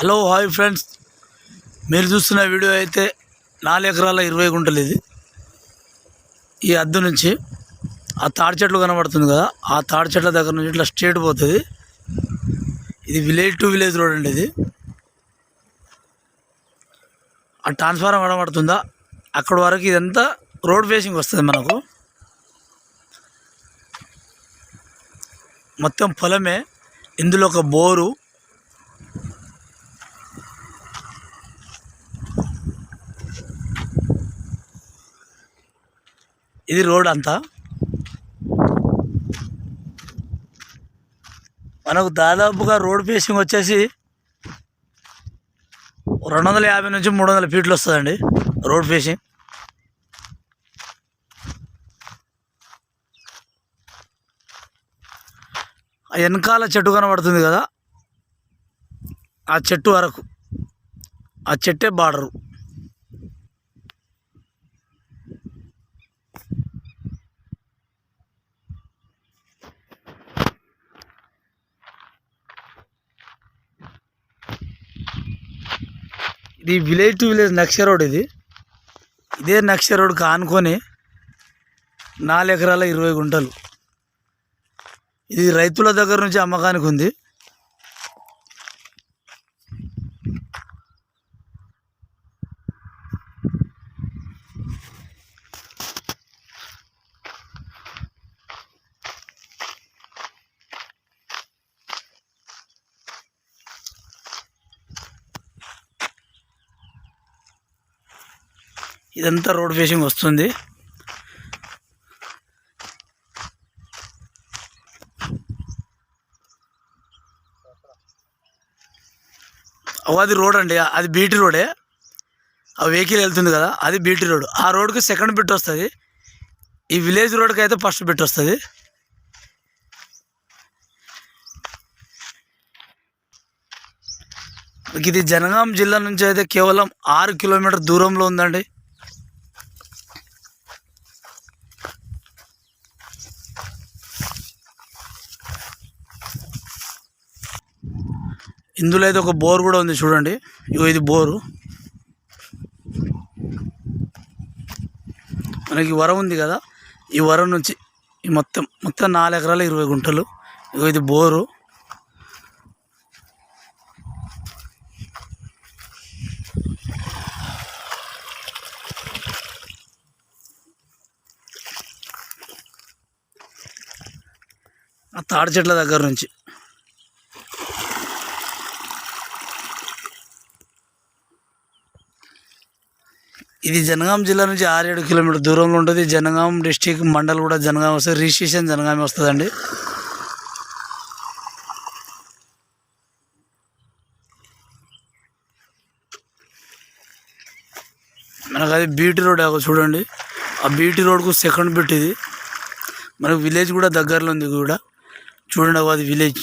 Hello hi friends. మీరు చూస్తున్న video అయితే నాలుగు ఎకరాల ఇరవై గుంటలు ఇది. ఈ అద్దు నుంచి ఆ తాడి చెట్లు కనబడుతుంది కదా ఆ తాడి చెట్ల దగ్గర నుంచి ఇట్లా స్ట్రేట్ పోతుంది. ఇది విలేజ్ టు విలేజ్ రోడ్ అండి ఇది. ఆ ట్రాన్స్ఫారం కనబడుతుందా? అక్కడ వరకు ఇదంతా రోడ్ ఫేసింగ్ వస్తుంది మనకు. మొత్తం పొలమే. ఇందులో ఒక బోరు ఇది రోడ్ అంతా. మనకు దాదాపుగా రోడ్ ఫేసింగ్ వచ్చేసి రెండు వందల యాభై నుంచి మూడు వందల ఫీట్లు వస్తుందండి రోడ్ ఫేసింగ్. ఆ వెనకాల చెట్టు కనబడుతుంది కదా. ఆ చెట్టు వరకు. ఆ చెట్టే బార్డరు. ఇది విలేజ్ టు విలేజ్ నక్ష రోడ్ ఇది. ఇదే నక్ష రోడ్కి ఆనుకొని నాలుగు ఎకరాల ఇరవై గుంటలు. ఇది రైతుల దగ్గర నుంచి అమ్మకానికి ఉంది. ఇదంతా రోడ్ ఫేసింగ్ వస్తుంది. అవ్వ, అది రోడ్ అండి. అది బీటీ రోడే. ఆ వెహికల్ వెళ్తుంది కదా అది బీటీ రోడ్. ఆ రోడ్కి సెకండ్ బిట్ వస్తుంది. ఈ విలేజ్ రోడ్కి అయితే ఫస్ట్ బిట్ వస్తుంది. ఇది జనగాం జిల్లా నుంచి అయితే కేవలం ఆరు కిలోమీటర్ దూరంలో ఉందండి. ఇందులో అయితే ఒక బోర్ కూడా ఉంది చూడండి. ఇగో ఇది బోరు. మనకి వరం ఉంది కదా. ఈ వరం నుంచి ఈ మొత్తం మొత్తం నాలుగు ఎకరాలు ఇరవై గుంటలు. ఇగో ఇది బోరు. ఆ తాడి చెట్ల దగ్గర నుంచి. ఇది జనగాం జిల్లా నుంచి ఆరేడు కిలోమీటర్ దూరంలో ఉంటుంది. జనగాం డిస్టిక్ మండల్ కూడా జనగాం వస్తుంది. రిజిస్ట్రేషన్ జనగామే వస్తుందండి. మనకు అది బీటీ రోడ్ చూడండి. ఆ బీటీ రోడ్కు సెకండ్ బిట్ ఇది. మనకు విలేజ్ కూడా దగ్గరలో ఉంది కూడా. చూడండి అది విలేజ్.